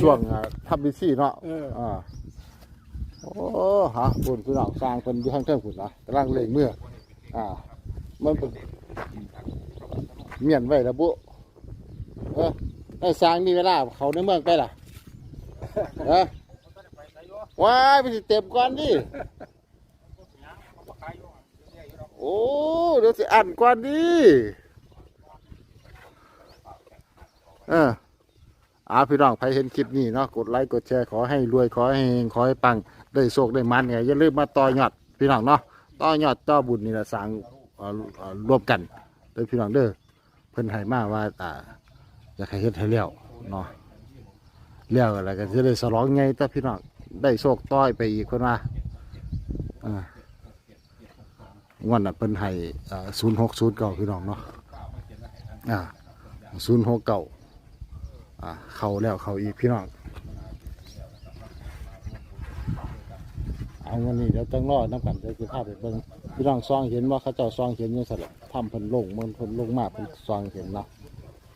ช่วงอ่าทำบิซี่เนาะเอออ่าโอ้ฮะคุณพี่น้องสร้างเป็นอยู่ข้างเทิงคุณนะกำลังเล่งเมื่ออ่า มันเป็นเมียนไว้ระบุเออไอ้สร้างมีเวลาเขาในเมืองไปล่ะเออว้ายไปสิเต็มก่อนดิโอ้เดี๋ยวสิอ่านก่อนดิเออ อาพี่น้องใครเห็นคลิปนี้เนาะกดไลค์กดแชร์ขอให้รวยขอให้เฮงขอให้ปังได้โชคได้มันไงอย่าลืมมาต่อยอดพี่น้องเนาะต่อยอดต่อบุญนี่แหละสั่งเอ่อเอ่อรวมกันเด้อพี่น้องเด้อเพิ่นให้มาว่าอ่าอยากให้เฮ็ดให้แล้วเนาะแล้วอะไรก็จะได้สลองไงแต่พี่น้องได้โชคต่อยไปอีกคนว่าอ่างวดน่ะเพิ่นให้ศูนย์หกศูนย์เก่าพี่น้องเนาะอ่าศูนย์หก เก่าอ่าเขาแล้วเขาอีกพี่น้อง เอาวันนี้เดี๋ยวต้องรอน้ำกันเดี๋ยวคือภาพไปเบิ่งพี่น้องซองเห็นว่าเขาเจ้าซองเห็นอยังสลับทำเพิ่นลงมันเพิ่นลงมาเพิ่นซองเห็นเนาะ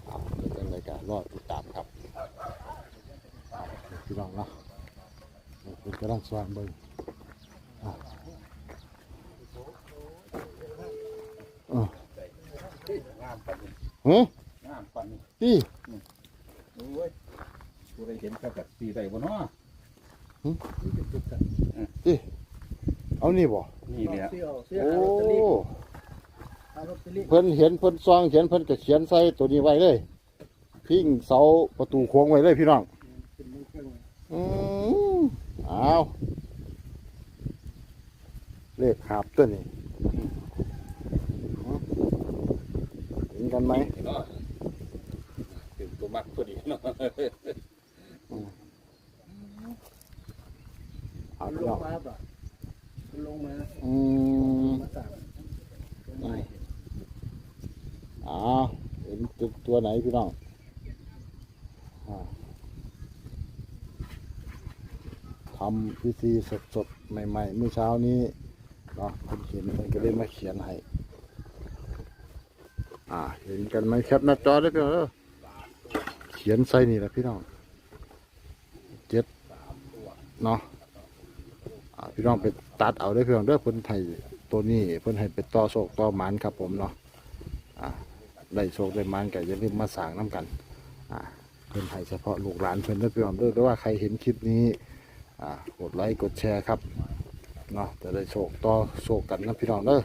เอาเดี๋ยวจังเลยก็รอติดตามครับเอาพี่น้องเนาะเพิ่นกำลังซองเบิ่งอ่าเอองามปันนี่เฮ้ยงามปันนี่พี่โอ้ย ผู้ได้เห็นกับกับตีได้บ่เนาะพี่เอานี่บ่นี่แหละเสื้อเสื้อโอ้ หาลอตเตอรี่หาลอตเตอรี่เพิ่นเห็นเพิ่นซองเขียนเพิ่นก็เขียนใส่ตัวนี้ไว้เลย พิงเสาประตูโค้งไว้เลยพี่น้อง เป็นมือเครื่องอืมเอาเลขหาบตัวนี้เห็นกันไหมเนาะถึงตัวมักตัวดีเนาะ เอามันพี่ลน้องงมาป่ะลงมาอืมมาสั่งลงมาเอาเห็นตัวตัวไหนพี่น้องทำพิธีสดๆ ใหม่ๆ เมื่อเช้านี้เนาะคนเขียนมันก็เลยมาเขียนให้อ่า เห็นกันไหมแคปหน้าจอได้พี่น้องเด้อเขียนใส่นี่แหละพี่น้อง เจ็ดเนาะอ่าพี่น้องไปตัดเอาได้อพี่องเด้อเพิ่นไทยตัวนี้เพิ่นให้เป็นต่อโศกต่อหมันครับผมเนาะอ่าได้โชคได้หมันก็อย่าลืมมาสั่งน้ำกันอ่าเพิ่นให้เฉพาะลูกหลานเพิ่นเด้อพี่น้องเด้อหรือว่าใครเห็นคลิปนี้อ่ากดไลค์กดแชร์ครับเนาะจะได้โชคต่อโชคกันนะพี่น้องเด้อ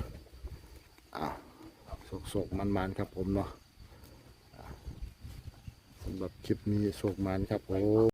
อ่าโศกๆมันๆครับผมเนาะสำหรับคลิปนี้โศกมันครับผม